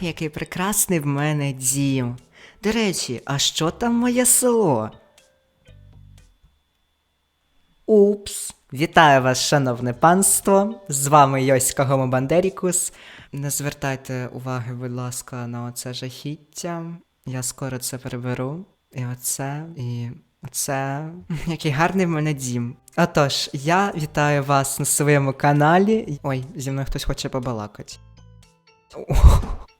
який прекрасний в мене дім. До речі, а що там моє село? Упс. Вітаю вас, шановне панство. З вами Йоська Гомобандерікус. Не звертайте уваги, будь ласка, на оце жахіття. Я скоро це приберу. І оце, і оце. Який гарний в мене дім. Отож, я вітаю вас на своєму каналі. Ой, зі мною хтось хоче побалакати.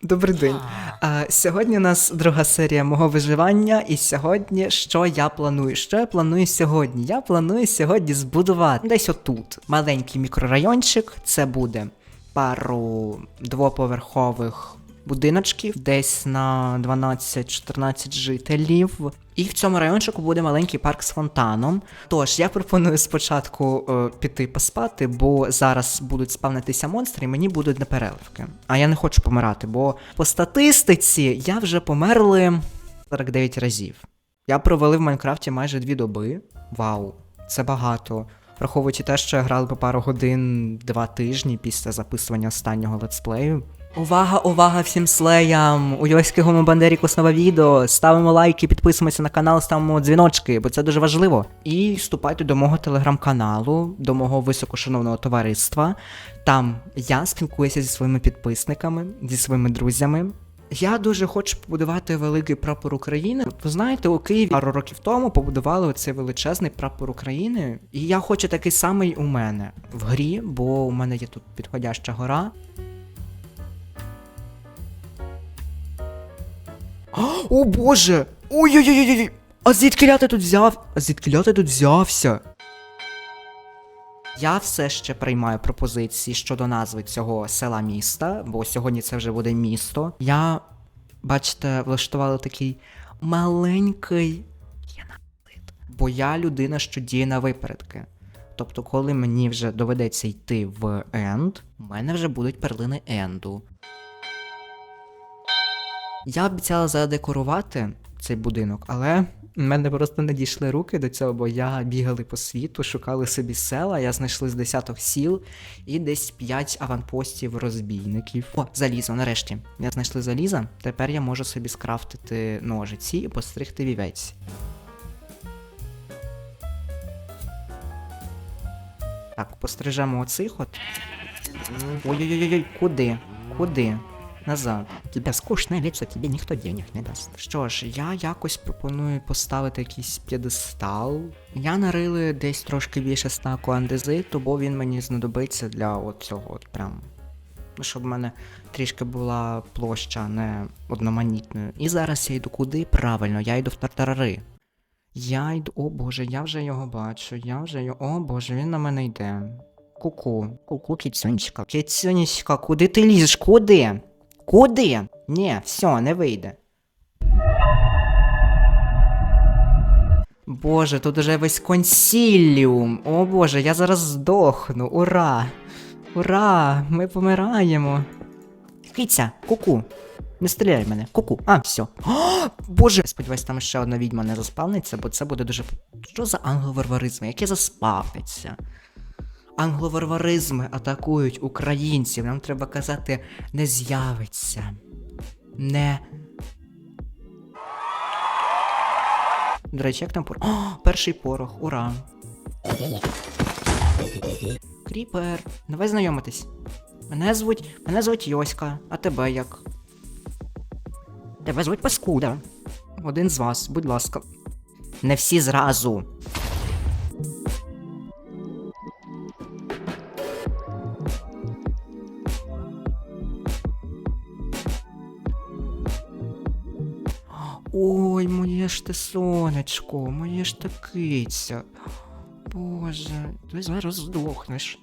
Добрий день. А, сьогодні у нас друга серія мого виживання, і сьогодні що я планую? Що я планую сьогодні? Я планую сьогодні збудувати десь отут маленький мікрорайончик. Це буде пару двоповерхових будиночків, десь на 12-14 жителів. І в цьому райончику буде маленький парк з фонтаном. Тож я пропоную спочатку е, піти поспати, бо зараз будуть спавнитися монстри, і мені будуть непереливки. А я не хочу помирати, бо по статистиці я вже померли 49 разів. Я провалив в Майнкрафті майже дві доби. Вау, це багато. Враховуючи те, що я грав по пару годин два тижні після записування останнього летсплею. Увага, увага всім слеям! У Йоського Бандерікус нове відео. Ставимо лайки, підписуємося на канал, ставимо дзвіночки, бо це дуже важливо. І вступайте до мого телеграм-каналу, до мого високошановного товариства. Там я спілкуюся зі своїми підписниками, зі своїми друзями. Я дуже хочу побудувати великий прапор України. Ви знаєте, у Києві пару років тому побудували оцей величезний прапор України. І я хочу такий самий у мене в грі, бо у мене є тут підходяща гора. О боже! Ой-ой-ой! А звідки ти тут взяв? А звідки ти тут взявся? Я все ще приймаю пропозиції щодо назви цього села міста, бо сьогодні це вже буде місто. Я, бачите, влаштували такий маленький геноцид. Бо я людина, що діє на випередки. Тобто, коли мені вже доведеться йти в енд, у мене вже будуть перлини енду. Я обіцяла задекорувати цей будинок, але в мене просто не дійшли руки до цього, бо я бігали по світу, шукали собі села, я знайшли з десяток сіл і десь 5 аванпостів розбійників. О, залізо, нарешті. Я знайшли залізо, тепер я можу собі скрафтити ножиці і постригти вівець. Так, пострижемо оцих от. Ой-ой-ой, куди? Куди? Назад. тебя скучное лицо, тебе никто денег не даст. Що ж, я якось пропоную поставити якийсь п'єдестал. Я нарили десь трошки більше стаку андезиту, бо він мені знадобиться для от цього от прям. Ну, щоб в мене трішки була площа не одноманітною. І зараз я йду куди? Правильно, я йду в тартарари. Я йду. О боже, я вже його бачу. Я вже його. О боже, він на мене йде. Ку-ку. Ку-ку, кицунечка. Кицюнічка, куди ти лізеш? Куди? Куди? Ні, все, не вийде. Боже, тут уже весь консіліум. О боже, я зараз здохну. Ура! Ура! Ми помираємо. Киця, ку-ку. Не стріляй мене. Ку-ку. А, все. О, боже! Сподіваюсь, там ще одна відьма не заспавниться, бо це буде дуже. Що за англоварваризми? Яке заспавниться? Англоварваризми атакують українців. Нам треба казати не з'явиться. Не. До речі, як там порох? О, перший порох, ура. Кріпер, давай знайомитись. Мене звуть. Мене звуть Йоська, а тебе як? Тебе звуть Паскуда. Один з вас, будь ласка. Не всі зразу. Ой, моє ж ти сонечко, моє ж ти киця. Боже, ти зараз здохнеш.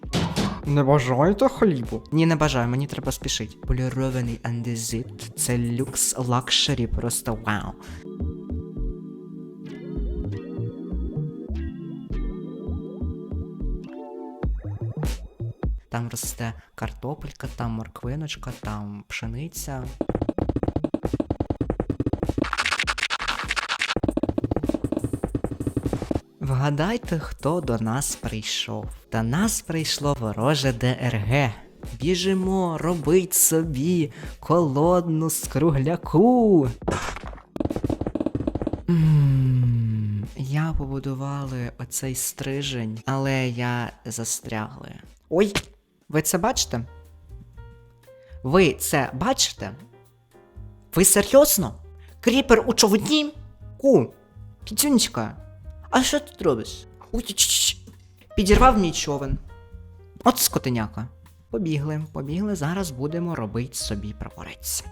Не бажаєте хлібу? Ні, не бажаю, мені треба спішити. Полірований андезит. Це люкс лакшері, просто вау. Там росте картопелька, там морквиночка, там пшениця. Вгадайте, хто до нас прийшов. До нас прийшло вороже ДРГ. Біжимо робить собі колодну з кругляку. Я побудували оцей стрижень, але я застрягли. Ой, ви це бачите? Ви це бачите? Ви серйозно? Кріпер у човні? Ку, кітюнечка, а що ти робиш? Підірвав мій човен. От скотиняка. Побігли, побігли, зараз будемо робити собі прапорець.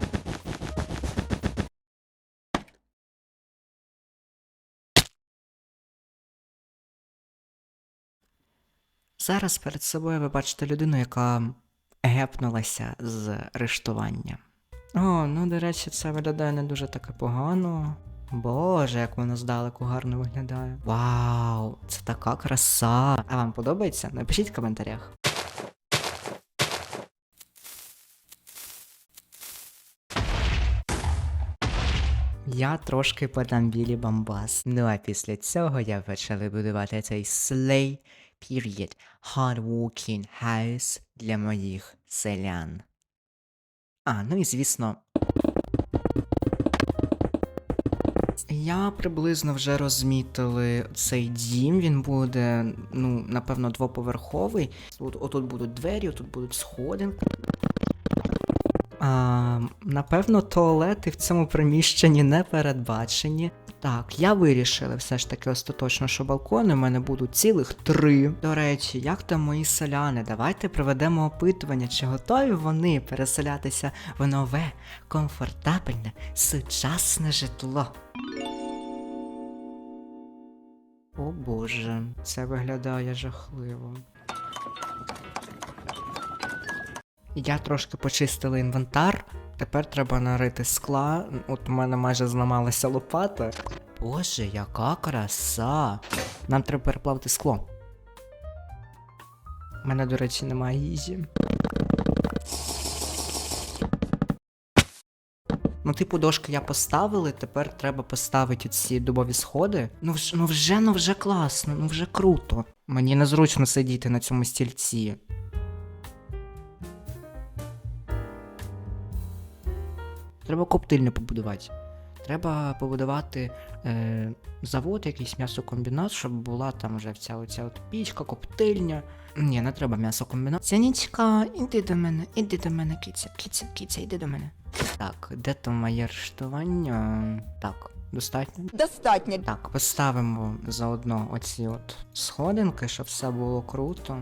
Зараз перед собою ви бачите людину, яка гепнулася з рештування. О, ну до речі, це виглядає не дуже таке погано. Боже, як воно здалеку гарно виглядає. Вау, це така краса. А вам подобається? Напишіть в коментарях. Я трошки подам білі бамбас. Ну а після цього я почали будувати цей slay period hardworking house для моїх селян. А, ну і звісно. Я приблизно вже розмітили цей дім. Він буде, ну, напевно, двоповерховий. Тут, отут будуть двері, отут будуть сходинки. А, напевно, туалети в цьому приміщенні не передбачені. Так, я вирішила все ж таки остаточно, що балкони в мене будуть цілих три. До речі, як там мої селяни? Давайте проведемо опитування, чи готові вони переселятися в нове, комфортабельне, сучасне житло. О боже, це виглядає жахливо. Я трошки почистила інвентар. Тепер треба нарити скла. От у мене майже зламалася лопата. Боже, яка краса! Нам треба переплавити скло. У мене, до речі, немає їжі. Ну, типу, дошки я поставили, тепер треба поставити ці дубові сходи. Ну вже, ну вже, ну вже класно, ну вже круто. Мені незручно сидіти на цьому стільці. Треба коптильню побудувати. Треба побудувати е, завод, якийсь м'ясокомбінат, щоб була там вже вся оця от пічка, коптильня. Ні, не треба м'ясокомбінат. Сянічка, іди до мене, іди до мене, киця, киця, киця, іди до мене. Так, де там моє арештування? Так, достатньо. Достатньо. Так, поставимо заодно оці от сходинки, щоб все було круто.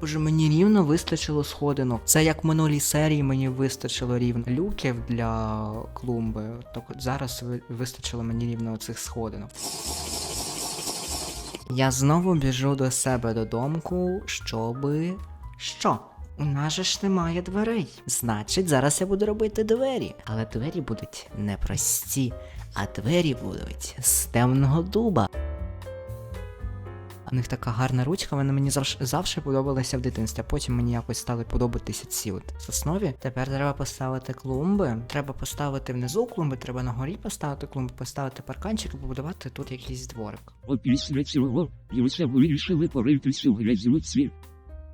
Боже, мені рівно вистачило сходинок. Це як в минулій серії мені вистачило рівно люків для клумби. Так от зараз вистачило мені рівно оцих сходинок. Я знову біжу до себе додомку, щоби. Що? У нас же ж немає дверей. Значить, зараз я буду робити двері. Але двері будуть не прості, а двері будуть з темного дуба. У них така гарна ручка, вона мені завжди, завжди подобалася в дитинстві, а потім мені якось стали подобатися ці от соснові. Тепер треба поставити клумби. Треба поставити внизу клумби, треба на горі поставити клумби, поставити парканчик і побудувати тут якийсь дворик. Опісля цього Юся вирішили поритися в грязюці.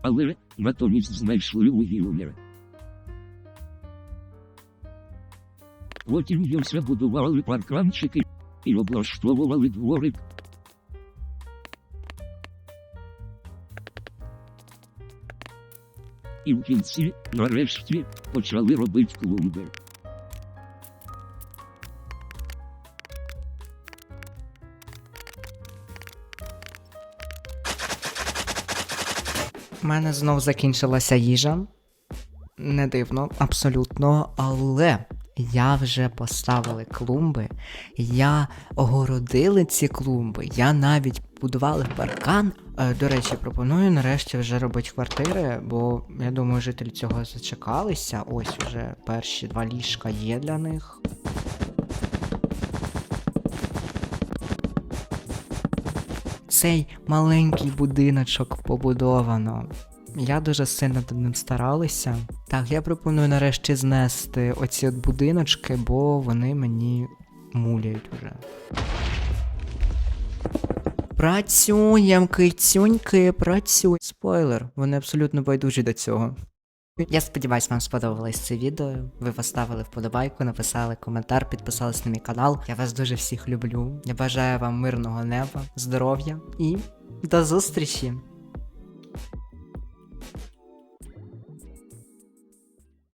Але натомість знайшли вугілля. Потім Юся будували парканчики і облаштовували дворик. І в кінці, нарешті, почали робити клумби. У мене знов закінчилася їжа. Не дивно, абсолютно, але я вже поставили клумби, я огородили ці клумби, я навіть будували паркан. Е, До речі, пропоную нарешті вже робити квартири, бо я думаю, жителі цього зачекалися. Ось вже перші два ліжка є для них. Цей маленький будиночок побудовано. Я дуже сильно над ним старалися. Так, я пропоную нарешті знести оці от будиночки, бо вони мені муляють уже. Працюєм, кицюньки, працюй. Спойлер, вони абсолютно байдужі до цього. Я сподіваюсь, вам сподобалось це відео. Ви поставили вподобайку, написали коментар, підписались на мій канал. Я вас дуже всіх люблю. Я бажаю вам мирного неба, здоров'я і до зустрічі!